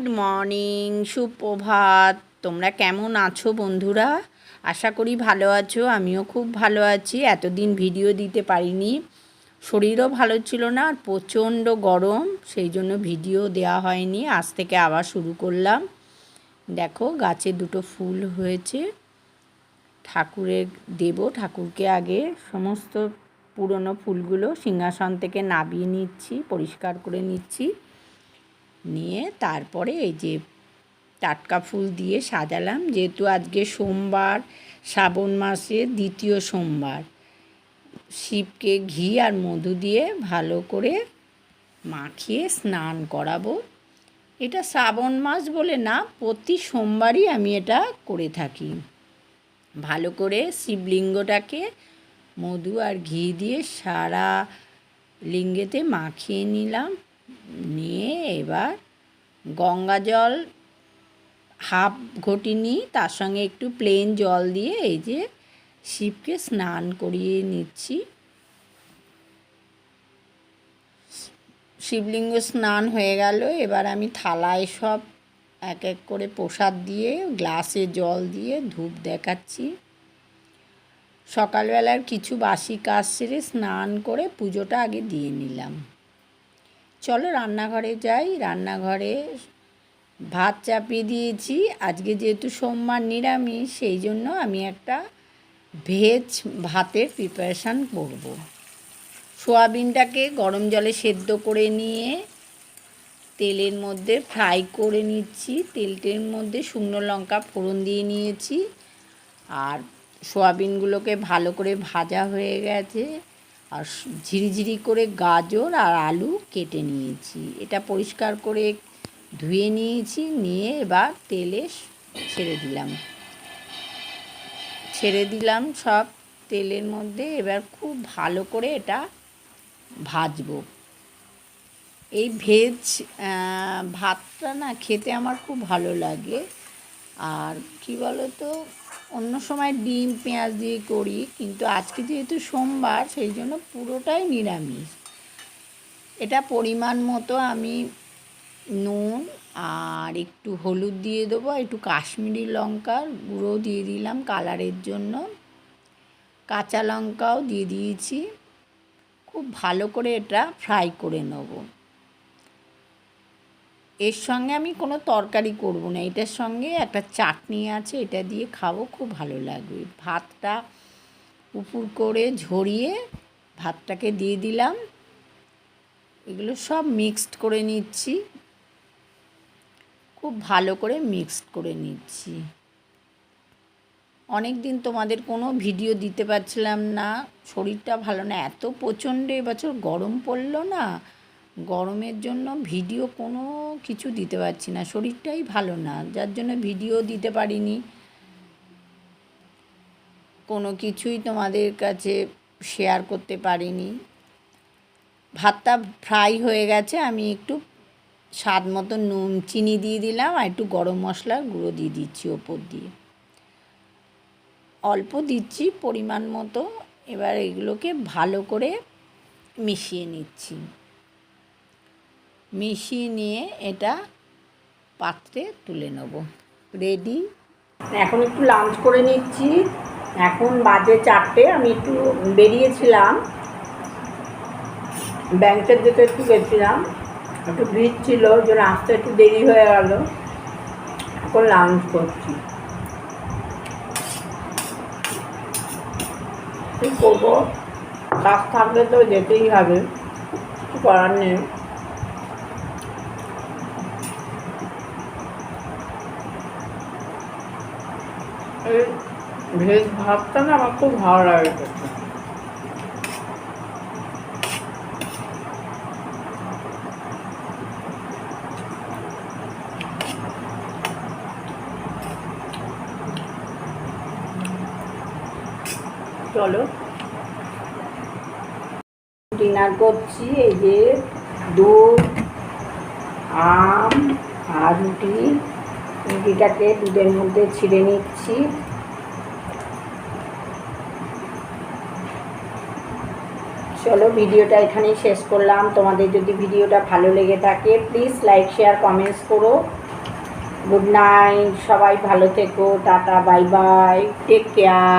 Good morning, সুপ্রভাত। তোমরা কেমন আছো বন্ধুরা? আশা করি ভালো আছো, আমিও খুব ভালো আছি। এতদিন ভিডিও দিতে পারিনি। শরীরও ভালো ছিল না, আর প্রচণ্ড গরম, সেই জন্য ভিডিও দেওয়া হয়নি। আজ থেকে আবার শুরু করলাম। দেখো, গাছে দুটো ফুল হয়েছে। ঠাকুরের দেব, ঠাকুরকে আগে সমস্ত পুরনো ফুলগুলো সিংহাসন থেকে নাবিয়ে নিচ্ছি, পরিষ্কার করে নিচ্ছি। নিয়ে তারপরে এই যে টাটকা ফুল দিয়ে সাজালাম, যেহেতু আজকে সোমবার, শ্রাবণ মাসের দ্বিতীয় সোমবার। শিবকে ঘি আর মধু দিয়ে ভালো করে মাখিয়ে স্নান করাবো। এটা শ্রাবণ মাস বলে না, প্রতি সোমবারই আমি এটা করে থাকি। ভালো করে শিবলিঙ্গটাকে মধু আর ঘি দিয়ে সারা লিঙ্গেতে মাখিয়ে নিলাম। নিয়ে এবার গঙ্গা জল হাফ ঘটি নিই তার সঙ্গে একটু প্লেন জল দিয়ে এই যে শিবকে স্নান করিয়ে নিচ্ছি। শিবলিঙ্গ স্নান হয়ে গেল, এবার আমি থালায় সব এক এক করে প্রসাদ দিয়ে, গ্লাসে জল দিয়ে ধূপ দেখাচ্ছি। সকালবেলার কিছু বাসি কাজ সেরে স্নান করে পুজোটা আগে দিয়ে নিলাম। চলো রান্নাঘরে যাই। রান্নাঘরে ভাত চাপিয়ে দিয়েছি। আজকে যেহেতু সোমবার নিরামিষ, সেই জন্য আমি একটা ভেজ ভাতের প্রিপারেশান করব। সোয়াবিনটাকে গরম জলে সেদ্ধ করে নিয়ে তেলের মধ্যে ফ্রাই করে নিচ্ছি। তেলটের মধ্যে শুকনো লঙ্কা ফোড়ন দিয়ে নিয়েছি। আর সোয়াবিনগুলোকে ভালো করে ভাজা হয়ে গেছে। আর ঝিরিঝিরি করে গাজর আর আলু কেটে নিয়েছি। এটা পরিষ্কার করে ধুয়ে নিয়েছি, নিয়ে এবার তেলে ছেড়ে দিলাম। ছেড়ে দিলাম সব তেলের মধ্যে, এবার খুব ভালো করে এটা ভাজবো। এই ভেজ ভাতটা না খেতে আমার খুব ভালো লাগে। আর কি বলো তো অন্য সময় ডিম, পেঁয়াজ দিয়ে করি, কিন্তু আজকে যেহেতু সোমবার, সেই জন্য পুরোটাই নিরামিষ। এটা পরিমাণ মতো আমি নুন আর একটু হলুদ দিয়ে দেবো, একটু কাশ্মীরি লঙ্কার গুঁড়ো দিয়ে দিলাম কালারের জন্য। কাঁচা লঙ্কাও দিয়ে দিয়েছি। খুব ভালো করে এটা ফ্রাই করে নেব। এর সঙ্গে আমি কোনো তরকারি করব না। এটার সঙ্গে একটা চাটনি আছে, এটা দিয়ে খাব, খুব ভালো লাগবে। ভাতটা উপুর করে ঝরিয়ে ভাতটাকে দিয়ে দিলাম। এগুলো সব মিক্সড করে নিচ্ছি। খুব ভালো করে মিক্সড করে নিচ্ছি। অনেক দিন তোমাদের কোনো ভিডিও দিতে পারছিলাম না। শরীরটা ভালো না, এত প্রচণ্ড এবছর গরম পড়ল না। গরমের জন্য ভিডিও কোনো কিছু দিতে পারছি না। শরীরটাই ভালো না, যার জন্য ভিডিও দিতে পারিনি। কোনো কিছুই তোমাদের কাছে শেয়ার করতে পারিনি। ভাতটা ফ্রাই হয়ে গেছে, আমি একটু স্বাদ মতো নুন, চিনি দিয়ে দিলাম আর একটু গরম মশলার গুঁড়ো দিয়ে দিচ্ছি ওপর দিয়ে। অল্প দিচ্ছি পরিমাণ মতো, এবার এগুলোকে ভালো করে মিশিয়ে নিচ্ছি। মিশিয়ে নিয়ে এটা পাত্রে তুলে নেব। রেডি এখন একটু লাঞ্চ করে নিচ্ছি। এখন বাজে চারটে, আমি একটু বেরিয়েছিলাম। ব্যাংকের দিকে একটু গেছিলাম। একটু ভিড় ছিল, ওই জন্য আসতে একটু দেরি হয়ে গেল। এখন লাঞ্চ করছি। কী করব? কাজ থাকলে তো যেতেই হবে। কিছু করার নেই। ভেজ ভাতটা না আমার খুব ভালো লাগে খেতে। চলো। ডিনার করছি, এই যে দুধ, আম আর রুটি রুটিটাকে দুধের মধ্যে ছিঁড়ে নিচ্ছি। চলো ভিডিওটা এখানেই শেষ করলাম। তোমাদের যদি ভিডিওটা ভালো লেগে থাকে প্লিজ লাইক শেয়ার কমেন্টস করো। গুড নাইট সবাই ভালো থেকো, tata bye bye take care